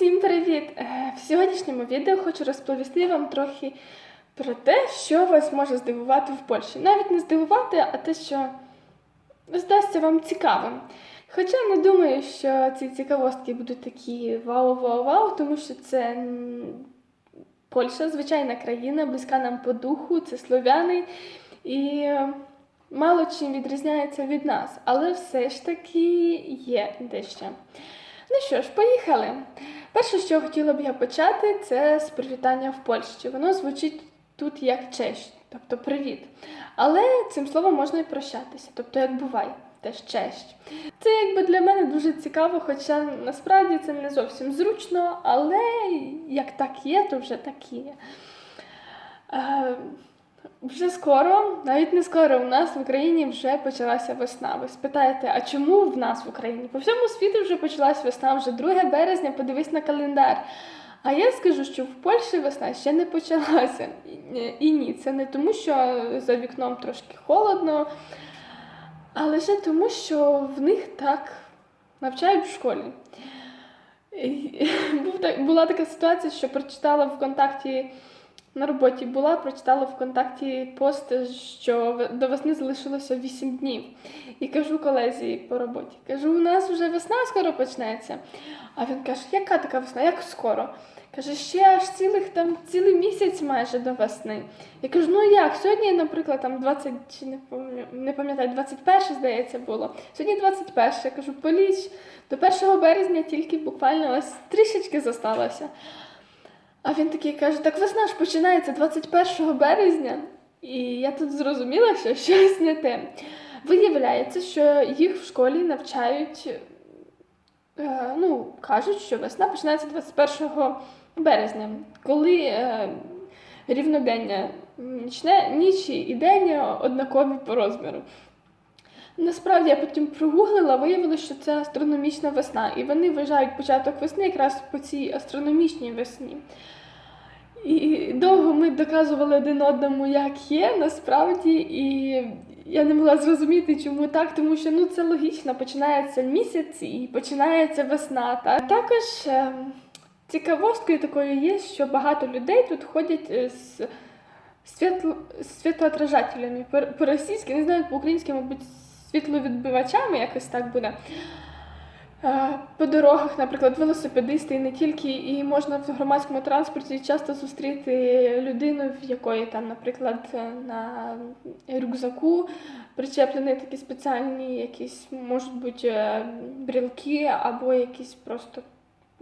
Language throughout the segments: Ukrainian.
Всім привіт! Е, В сьогоднішньому відео хочу розповісти вам трохи про те, що вас може здивувати в Польщі. Навіть не здивувати, а те, що здасться вам цікавим. Хоча не думаю, що ці цікавостки будуть такі вау-вау-вау, тому що це Польща, звичайна країна, близька нам по духу, це слов'яни і мало чим відрізняється від нас, але все ж таки є дещо. Ну що ж, поїхали. Перше, що хотіла б я почати, це з привітання в Польщі. Воно звучить тут як честь, тобто привіт. Але цим словом можна і прощатися, тобто як бувай, теж честь. Це якби для мене дуже цікаво, хоча насправді це не зовсім зручно, але як так є, то вже так є. Е, вже скоро, навіть не скоро, у нас в Україні вже почалася весна. Ви спитаєте, а чому в нас в Україні? По всьому світу вже почалась весна, вже 2 березня, подивись на календар. А я скажу, що в Польщі весна ще не почалася. І- ні, це не тому, що за вікном трошки холодно, а лише тому, що в них так навчають в школі. Була така ситуація, що прочитала ВКонтакті на роботі була, прочитала ВКонтакті пост, що до весни залишилося 8 днів. І кажу колезі по роботі: кажу, у нас вже весна скоро почнеться. А він каже, яка така весна? Як скоро? Каже, ще аж цілих там цілий місяць майже до весни. Я кажу, ну як? Сьогодні, наприклад, там 20, чи не пам'ятаю, не пам'ятаю, 21, здається, було. Сьогодні 21. Я кажу, поліч, до 1 березня тільки буквально ось трішечки зосталося. А він такий каже: так весна ж починається 21 березня. І я тут зрозуміла, що щось не те. Виявляється, що їх в школі навчають, е, ну, кажуть, що весна починається 21 березня, коли е, рівнодення нічне, ніч і день однакові по розміру. Насправді я потім прогуглила, виявилося, що це астрономічна весна, і вони вважають початок весни якраз по цій астрономічній весні. І довго ми доказували один одному, як є, насправді, і я не могла зрозуміти, чому так, тому що ну це логічно, починається місяць і починається весна. Так? Також е, цікавосткою такою є, що багато людей тут ходять е, з світло, світлоотражателями по- по-російськи, не знаю, по-українськи, мабуть, світловідбивачами якось так буде. Е, По дорогах, наприклад, велосипедисти і не тільки, і можна в громадському транспорті часто зустріти людину, в якої там, наприклад, на рюкзаку причеплені такі спеціальні якісь, можуть бути е, брілки або якісь просто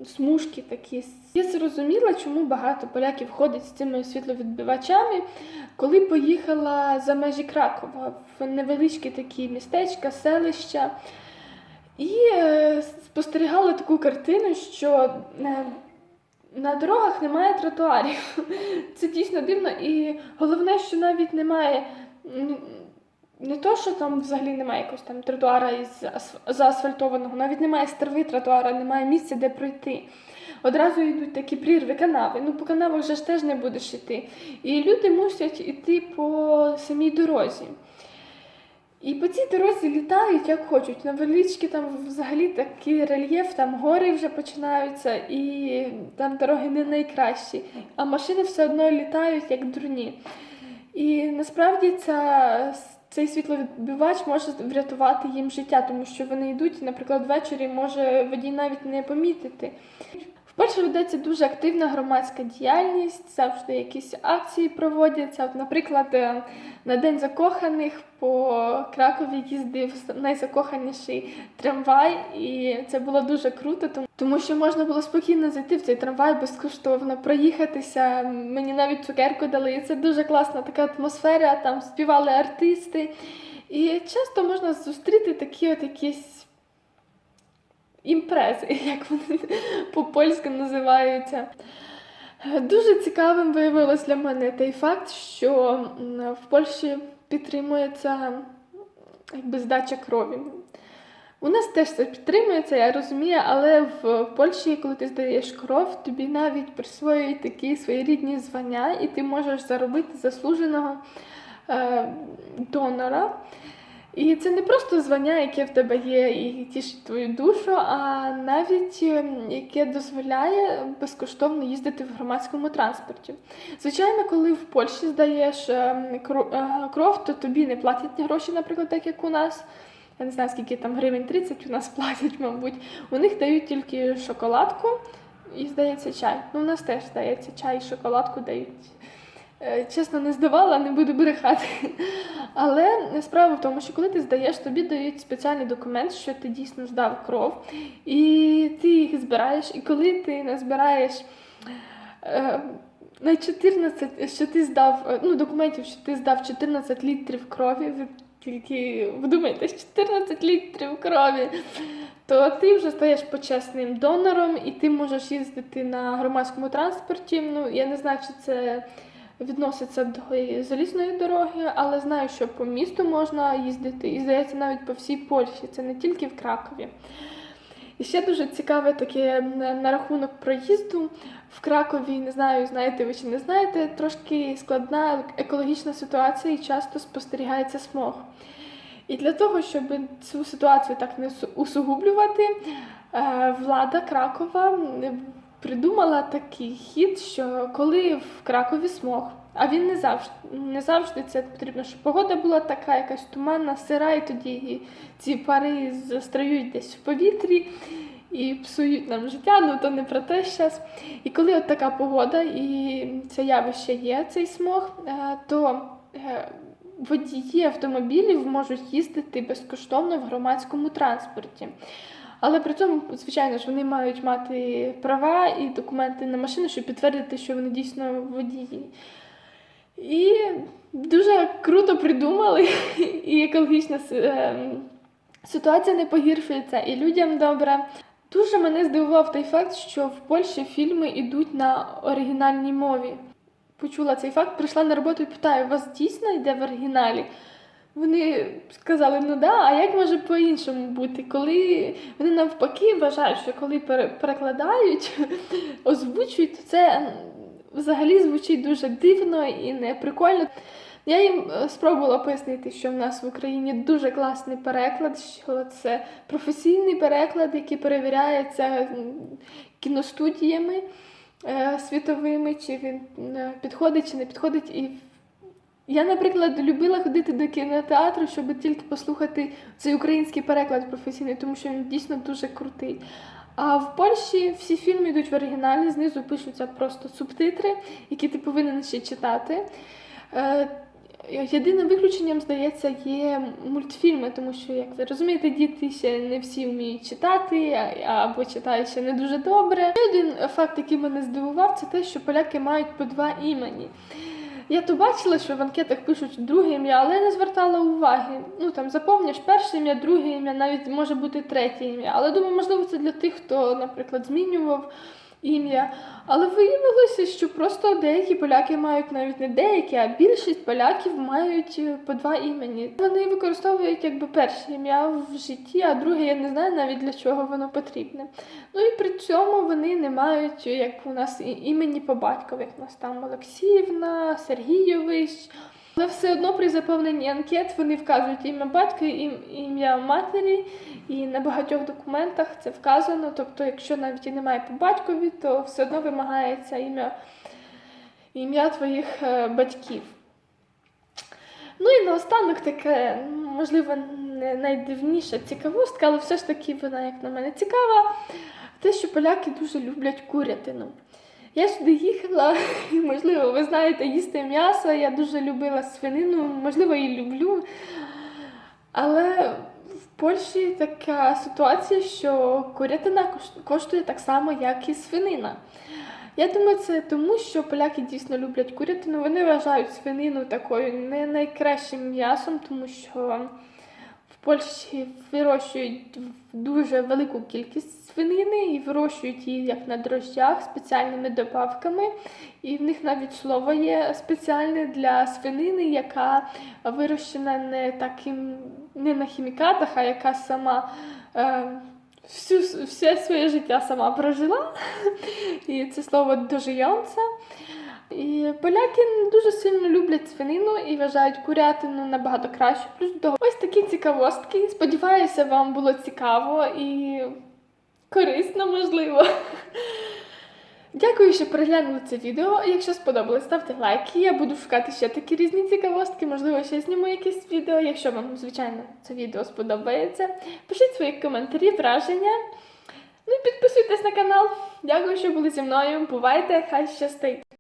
смужки такі. Я зрозуміла, чому багато поляків ходять з цими світловідбивачами, коли поїхала за межі Кракова в невеличкі такі містечка, селища. І е, спостерігала таку картину, що е, на дорогах немає тротуарів. Це дійсно дивно. І головне, що навіть немає не то, що там взагалі немає якогось там тротуара із заасфальтованого, навіть немає старви тротуара, немає місця, де пройти. Одразу йдуть такі прірви, канави. Ну, по канавах вже ж теж не будеш йти. І люди мусять йти по самій дорозі. І по цій дорозі літають як хочуть. На велички там взагалі такий рельєф, там гори вже починаються, і там дороги не найкращі. А машини все одно літають як дурні. І насправді ця, цей світловідбивач може врятувати їм життя, тому що вони йдуть, наприклад, ввечері може водій навіть не помітити. Вперше ведеться дуже активна громадська діяльність, завжди якісь акції проводяться. От, наприклад, е, на День закоханих по Кракові їздив найзакоханіший трамвай, і це було дуже круто, тому- тому що можна було спокійно зайти в цей трамвай безкоштовно, проїхатися. Мені навіть цукерку дали. І це дуже класна така атмосфера. Там співали артисти. І часто можна зустріти такі от якісь імпрези, як вони по-польськи називаються. Дуже цікавим виявилось для мене той факт, що в Польщі підтримується якби здача крові. У нас теж це підтримується, я розумію, але в Польщі, коли ти здаєш кров, тобі навіть присвоюють такі своєрідні звання, і ти можеш заробити заслуженого е, донора. І це не просто звання, яке в тебе є і тішить твою душу, а навіть ем, яке дозволяє безкоштовно їздити в громадському транспорті. Звичайно, коли в Польщі здаєш ем, е, кров, то тобі не платять гроші, наприклад, так як у нас. Я не знаю, скільки там гривень 30 у нас платять, мабуть. У них дають тільки шоколадку і, здається, чай. Ну, у нас теж здається, чай і шоколадку дають. Е, Чесно, не здавала, не буду брехати. Але справа в тому, що коли ти здаєш, тобі дають спеціальний документ, що ти дійсно здав кров, і ти їх збираєш. І коли ти назбираєш е, на 14, що ти здав, е, ну, документів, що ти здав 14 літрів крові, ви тільки вдумайтесь, 14 літрів крові, то ти вже стаєш почесним донором, і ти можеш їздити на громадському транспорті. Ну, я не знаю, чи це відноситься до залізної дороги, але знаю, що по місту можна їздити, і здається, навіть по всій Польщі, це не тільки в Кракові. І ще дуже цікаве таке на, рахунок проїзду. В Кракові, не знаю, знаєте ви чи не знаєте, трошки складна екологічна ситуація і часто спостерігається смог. І для того, щоб цю ситуацію так не усугублювати, е, влада Кракова придумала такий хід, що коли в Кракові смог, а він не завжди, не завжди це потрібно, щоб погода була така, якась туманна, сира, і тоді ці пари застраюють десь в повітрі і псують нам життя, ну то не про те зараз. І коли от така погода і це явище є, цей смог, е, то е, водії автомобілів можуть їздити безкоштовно в громадському транспорті. Але при цьому, звичайно ж, вони мають мати права і документи на машину, щоб підтвердити, що вони дійсно водії. І дуже круто придумали, і екологічна ем, ситуація не погіршується, і людям добре. Дуже мене здивував той факт, що в Польщі фільми йдуть на оригінальній мові. Почула цей факт, прийшла на роботу і питаю, у вас дійсно йде в оригіналі? Вони сказали, ну да, а як може по-іншому бути? Коли вони навпаки вважають, що коли пере- перекладають, озвучують, то це взагалі звучить дуже дивно і не прикольно. Я їм е, спробувала пояснити, що в нас в Україні дуже класний переклад, що це професійний переклад, який перевіряється кіностудіями е, світовими, чи він е, підходить чи не підходить. І я, наприклад, любила ходити до кінотеатру, щоб тільки послухати цей український переклад професійний, тому що він дійсно дуже крутий. А в Польщі всі фільми йдуть в оригіналі, знизу пишуться просто субтитри, які ти повинен ще читати. Е, Єдиним виключенням, здається, є мультфільми, тому що, як ви розумієте, діти ще не всі вміють читати або читають ще не дуже добре. Ще один факт, який мене здивував, це те, що поляки мають по два імені. Я то бачила, що в анкетах пишуть друге ім'я, але я не звертала уваги. Ну там заповнюєш перше ім'я, друге ім'я, навіть може бути третє ім'я. Але думаю, можливо, це для тих, хто, наприклад, змінював ім'я. Але виявилося, що просто деякі поляки мають навіть не деякі, а більшість поляків мають е, по два імені. Вони використовують якби перше ім'я в житті, а друге я не знаю навіть для чого воно потрібне. Ну і при цьому вони не мають, як у нас імені по батькові, як у нас там Олексіївна, Сергійович. Але все одно при заповненні анкет вони вказують ім'я батька, ім- ім'я матері, і на багатьох документах це вказано. Тобто, якщо навіть і немає по батькові, то все одно вимагається ім'я, ім'я твоїх е, батьків. Ну і наостанок таке, можливо, не найдивніша цікавостка, але все ж таки вона, як на мене, цікава. Те, що поляки дуже люблять курятину. Я сюди їхала, і, можливо, ви знаєте, їсти м'ясо. Я дуже любила свинину, можливо, і люблю. Але в Польщі така ситуація, що курятина коштує так само, як і свинина. Я думаю, це тому, що поляки дійсно люблять курятину. Вони вважають свинину такою не найкращим м'ясом, тому що Польщі вирощують дуже велику кількість свинини і вирощують її як на дрожжах спеціальними добавками. І в них навіть слово є спеціальне для свинини, яка вирощена не таким не на хімікатах, а яка сама е, всю, все своє життя сама прожила. І це слово дожийонця. І поляки дуже сильно люблять свинину і вважають курятину набагато краще. Плюс до ось такі цікавостки. Сподіваюся, вам було цікаво і корисно, можливо. Дякую, що переглянули це відео. Якщо сподобалось, ставте лайки. Я буду шукати ще такі різні цікавостки. Можливо, ще зніму якесь відео. Якщо вам, звичайно, це відео сподобається, пишіть свої коментарі, враження. Ну і підписуйтесь на канал. Дякую, що були зі мною. Бувайте, хай щастить!